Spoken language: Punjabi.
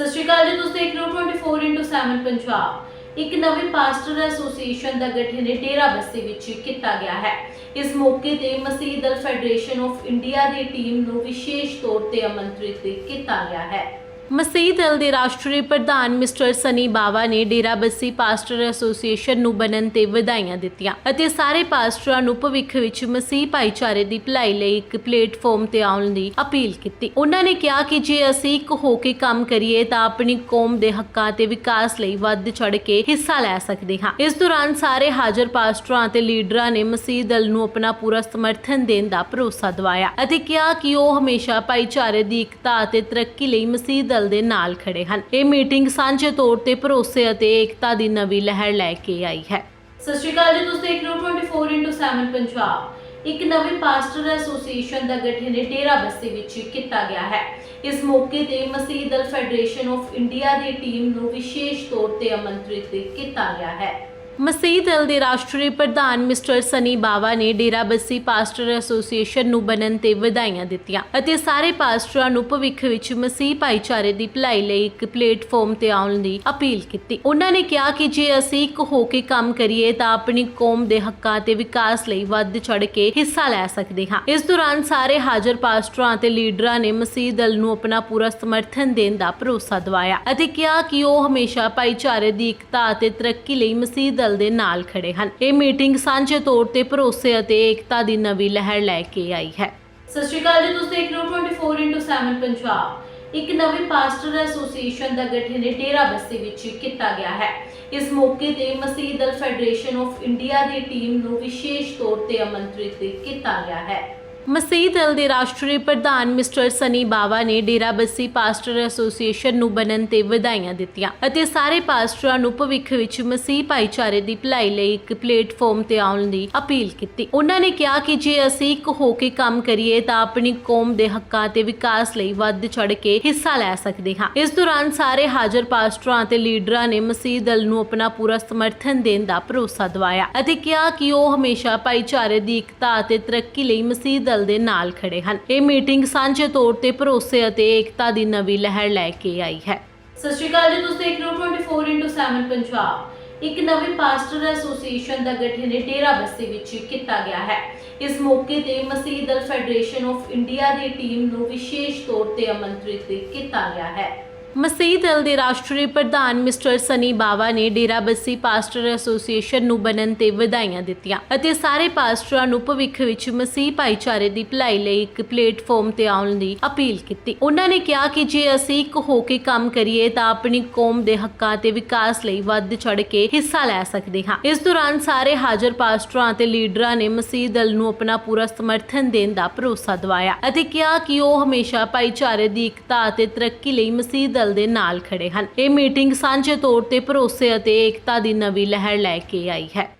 ਸਤਿ ਸ਼੍ਰੀ ਅਕਾਲ ਜੀ, ਤੁਸੀਂ ਦੇਖ ਰਹੇ ਹੋ 24x7 ਪੰਜਾਬ। ਇੱਕ ਨਵੀਂ ਪਾਸਟਰ ਐਸੋਸੀਏਸ਼ਨ ਦਾ ਗਠਨ ਡੇਰਾ ਬਸਤੀ ਵਿੱਚ ਕੀਤਾ ਗਿਆ ਹੈ। ਇਸ ਮੌਕੇ ਤੇ Masih Dal Federation of India the team ਨੂੰ ਵਿਸ਼ੇਸ਼ ਤੌਰ ਤੇ ਆਮੰਤਰਿਤ ਕੀਤਾ ਗਿਆ ਹੈ। ਮਸੀਹ ਦਲ ਦੇ ਰਾਸ਼ਟਰੀ ਪ੍ਰਧਾਨ ਮਿਸਟਰ ਸਨੀ ਬਾਵਾ ਨੇ ਡੇਰਾ ਪਾਸਟਰ ਐਸੋਸੀਏਸ਼ਨ ਨੂੰ ਬਣਨ ਤੇ ਵਧਾਈਆਂ ਦਿੱਤੀਆਂ ਅਤੇ ਸਾਰੇ ਪਾਸਟਰਾਂ ਨੂੰ ਭਵਿੱਖ ਵਿੱਚ ਮਸੀਹ ਭਾਈਚਾਰੇ ਦੀ ਭਲਾਈ ਲਈ ਇੱਕ ਪਲੇਟਫਾਰਮ ਤੇ ਆਉਣ ਦੀ ਅਪੀਲ ਕੀਤੀ। ਉਹਨਾਂ ਨੇ ਕਿਹਾ ਕਿ ਜੇ ਅਸੀਂ ਇੱਕ ਹੋ ਕੇ ਕੰਮ ਕਰੀਏ ਤਾਂ ਆਪਣੀ ਕੌਮ ਦੇ ਹੱਕਾਂ ਤੇ ਵਿਕਾਸ ਲਈ ਵੱਧ ਚੜ ਕੇ ਹਿੱਸਾ ਲੈ ਸਕਦੇ ਹਾਂ। ਇਸ ਦੌਰਾਨ ਸਾਰੇ ਹਾਜ਼ਰ ਪਾਸਟਰਾਂ ਅਤੇ ਲੀਡਰਾਂ ਨੇ ਮਸੀਹ ਦਲ ਨੂੰ ਆਪਣਾ ਪੂਰਾ ਸਮਰਥਨ ਦੇਣ ਦਾ ਭਰੋਸਾ ਦਿਵਾਇਆ ਅਤੇ ਕਿਹਾ ਕਿ ਉਹ ਹਮੇਸ਼ਾ ਭਾਈਚਾਰੇ ਦੀ ਇਕਤਾ ਅਤੇ ਤਰੱਕੀ ਲਈ ਮਸੀਹ ਦਲ ਦੇ ਨਾਲ ਖੜੇ ਹਨ। ਇਹ ਮੀਟਿੰਗ ਸਾਂਝੇ ਤੌਰ ਤੇ ਭਰੋਸੇ ਅਤੇ ਏਕਤਾ ਦੀ ਨਵੀਂ ਲਹਿਰ ਲੈ ਕੇ ਆਈ ਹੈ। ਸਤਿ ਸ਼੍ਰੀ ਅਕਾਲ ਜੀ, ਤੁਸੀਂ ਦੇਖ ਰਹੇ ਹੋ 24x7 ਪੰਜਾਬ। ਇੱਕ ਨਵੀਂ ਪਾਸਟਰ ਐਸੋਸੀਏਸ਼ਨ ਦਾ ਗਠਨ ਡੇਰਾ ਬਸਤੀ ਵਿੱਚ ਕੀਤਾ ਗਿਆ ਹੈ। ਇਸ ਮੌਕੇ ਤੇ Masih Dal Federation of India the team ਨੂੰ ਵਿਸ਼ੇਸ਼ ਤੌਰ ਤੇ ਆਮੰਤਰਿਤ ਕੀਤਾ ਗਿਆ ਹੈ। ਮਸੀਹ ਦਲ ਦੇ ਰਾਸ਼ਟਰੀ ਪ੍ਰਧਾਨ ਮਿਸਟਰ ਸਨੀ ਬਾਵਾ ਨੇ ਡੇਰਾ ਪਾਸਟਰ ਐਸੋਸੀਏਸ਼ਨ ਨੂੰ ਬਣਨ ਤੇ ਵਧਾਈਆਂ ਦਿੱਤੀਆਂ ਅਤੇ ਸਾਰੇ ਪਾਸਟਰਾਂ ਨੂੰ ਭਵਿੱਖ ਵਿੱਚ ਮਸੀਹ ਭਾਈਚਾਰੇ ਦੀ ਭਲਾਈ ਲਈ ਇੱਕ ਪਲੇਟਫਾਰਮ ਤੇ ਆਉਣ ਦੀ ਅਪੀਲ ਕੀਤੀ। ਉਹਨਾਂ ਨੇ ਕਿਹਾ ਕਿ ਜੇ ਅਸੀਂ ਇੱਕ ਹੋ ਕੇ ਕੰਮ ਕਰੀਏ ਤਾਂ ਆਪਣੀ ਕੌਮ ਦੇ ਹੱਕਾਂ ਤੇ ਵਿਕਾਸ ਲਈ ਵੱਧ ਚੜ ਕੇ ਹਿੱਸਾ ਲੈ ਸਕਦੇ ਹਾਂ। ਇਸ ਦੌਰਾਨ ਸਾਰੇ ਹਾਜ਼ਰ ਪਾਸਟਰਾਂ ਅਤੇ ਲੀਡਰਾਂ ਨੇ ਮਸੀਹ ਦਲ ਨੂੰ ਆਪਣਾ ਪੂਰਾ ਸਮਰਥਨ ਦੇਣ ਦਾ ਭਰੋਸਾ ਦਿਵਾਇਆ ਅਤੇ ਕਿਹਾ ਕਿ ਉਹ ਹਮੇਸ਼ਾ ਭਾਈਚਾਰੇ ਦੀ ਇਕਤਾ ਅਤੇ ਤਰੱਕੀ ਲਈ ਮਸੀਹ ਦਲ ਦੇ ਨਾਲ ਖੜੇ ਹਨ। ਇਹ ਮੀਟਿੰਗ ਸਾਂਝੇ ਤੌਰ ਤੇ ਭਰੋਸੇ ਅਤੇ ਏਕਤਾ ਦੀ ਨਵੀਂ ਲਹਿਰ ਲੈ ਕੇ ਆਈ ਹੈ। ਸਤਿ ਸ਼੍ਰੀ ਅਕਾਲ ਜੀ, ਤੁਸੀਂ ਦੇਖ ਰਹੇ ਹੋ 24x7 ਪੰਜਾਬ। ਇੱਕ ਨਵੀਂ ਪਾਸਟਰ ਐਸੋਸੀਏਸ਼ਨ ਦਾ ਗਠਨ ਡੇਰਾ ਬਸਤੀ ਵਿੱਚ ਕੀਤਾ ਗਿਆ ਹੈ। ਇਸ ਮੌਕੇ ਤੇ Masih Dal Federation of India the team ਨੂੰ ਵਿਸ਼ੇਸ਼ ਤੌਰ ਤੇ ਆਮੰਤਰਿਤ ਕੀਤਾ ਗਿਆ ਹੈ। ਮਸੀਹ ਦਲ ਦੇ ਰਾਸ਼ਟਰੀ ਪ੍ਰਧਾਨ ਮਿਸਟਰ ਸਨੀ ਬਾਵਾ ਨੇ ਡੇਰਾ ਪਾਸਟਰ ਐਸੋਸੀਏਸ਼ਨ ਨੂੰ ਬਣਨ ਤੇ ਵਧਾਈਆਂ ਦਿੱਤੀਆਂ ਅਤੇ ਸਾਰੇ ਪਾਸਟਰਾਂ ਨੂੰ ਭਵਿੱਖ ਵਿੱਚ ਮਸੀਹ ਭਾਈਚਾਰੇ ਦੀ ਭਲਾਈ ਲਈ ਇੱਕ ਪਲੇਟਫਾਰਮ ਤੇ ਆਉਣ ਦੀ ਅਪੀਲ ਕੀਤੀ। ਉਹਨਾਂ ਨੇ ਕਿਹਾ ਕਿ ਜੇ ਅਸੀਂ ਇੱਕ ਹੋ ਕੇ ਕੰਮ ਕਰੀਏ ਤਾਂ ਆਪਣੀ ਕੌਮ ਦੇ ਹੱਕਾਂ ਤੇ ਵਿਕਾਸ ਲਈ ਵੱਧ ਚੜ ਕੇ ਹਿੱਸਾ ਲੈ ਸਕਦੇ ਹਾਂ। ਇਸ ਦੌਰਾਨ ਸਾਰੇ ਹਾਜ਼ਰ ਪਾਸਟਰਾਂ ਅਤੇ ਲੀਡਰਾਂ ਨੇ ਮਸੀਹ ਦਲ ਨੂੰ ਆਪਣਾ ਪੂਰਾ ਸਮਰਥਨ ਦੇਣ ਦਾ ਭਰੋਸਾ ਦਿਵਾਇਆ ਅਤੇ ਕਿਹਾ ਕਿ ਉਹ ਹਮੇਸ਼ਾ ਭਾਈਚਾਰੇ ਦੀ ਇਕਤਾ ਅਤੇ ਤਰੱਕੀ ਲਈ ਮਸੀਹ ਦਲ ਦੇ ਨਾਲ ਖੜੇ ਹਨ। ਇਹ ਮੀਟਿੰਗ ਸਾਂਝੇ ਤੌਰ ਤੇ ਭਰੋਸੇ ਅਤੇ ਏਕਤਾ ਦੀ ਨਵੀਂ ਲਹਿਰ ਲੈ ਕੇ ਆਈ ਹੈ। ਸਤਿ ਸ਼੍ਰੀ ਅਕਾਲ ਜੀ, ਤੁਸੀਂ ਦੇਖ ਰਹੇ ਹੋ 24x7 ਪੰਜਾਬ। ਇੱਕ ਨਵੀਂ ਪਾਸਟਰ ਐਸੋਸੀਏਸ਼ਨ ਦਾ ਗਠਨ ਡੇਰਾ ਬਸਤੀ ਵਿੱਚ ਕੀਤਾ ਗਿਆ ਹੈ। ਇਸ ਮੌਕੇ ਤੇ Masih Dal Federation of India the team ਨੂੰ ਵਿਸ਼ੇਸ਼ ਤੌਰ ਤੇ ਆਮੰਤਰਿਤ ਕੀਤਾ ਗਿਆ ਹੈ। ਮਸੀਹ ਦਲ ਦੇ ਰਾਸ਼ਟਰੀ ਪ੍ਰਧਾਨ ਮਿਸਟਰ ਸਨੀ ਬਾਵਾ ਨੇ ਡੇਰਾ ਪਾਸਟਰ ਐਸੋਸੀਏਸ਼ਨ ਨੂੰ ਬਣਨ ਤੇ ਵਧਾਈਆਂ ਦਿੱਤੀਆਂ ਅਤੇ ਸਾਰੇ ਪਾਸਟਰਾਂ ਨੂੰ ਭਵਿੱਖ ਵਿੱਚ ਮਸੀਹ ਭਾਈਚਾਰੇ ਦੀ ਭਲਾਈ ਲਈ ਇੱਕ ਪਲੇਟਫਾਰਮ ਤੇ ਆਉਣ ਦੀ ਅਪੀਲ ਕੀਤੀ। ਉਹਨਾਂ ਨੇ ਕਿਹਾ ਕਿ ਜੇ ਅਸੀਂ ਇੱਕ ਹੋ ਕੇ ਕੰਮ ਕਰੀਏ ਤਾਂ ਆਪਣੀ ਕੌਮ ਦੇ ਹੱਕਾਂ ਤੇ ਵਿਕਾਸ ਲਈ ਵੱਧ ਚੜ ਕੇ ਹਿੱਸਾ ਲੈ ਸਕਦੇ ਹਾਂ। ਇਸ ਦੌਰਾਨ ਸਾਰੇ ਹਾਜ਼ਰ ਪਾਸਟਰਾਂ ਅਤੇ ਲੀਡਰਾਂ ਨੇ ਮਸੀਹ ਦਲ ਨੂੰ ਆਪਣਾ ਪੂਰਾ ਸਮਰਥਨ ਦੇਣ ਦਾ ਭਰੋਸਾ ਦਿਵਾਇਆ ਅਤੇ ਕਿਹਾ ਕਿ ਉਹ ਹਮੇਸ਼ਾ ਭਾਈਚਾਰੇ ਦੀ ਇਕਤਾ ਅਤੇ ਤਰੱਕੀ ਲਈ ਮਸੀਹ ਦਲ ਦੇ ਨਾਲ ਖੜੇ ਹਨ। ਇਹ ਮੀਟਿੰਗ ਸਾਂਝੇ ਤੌਰ ਤੇ ਭਰੋਸੇ ਅਤੇ ਏਕਤਾ ਦੀ ਨਵੀਂ ਲਹਿਰ ਲੈ ਕੇ ਆਈ ਹੈ।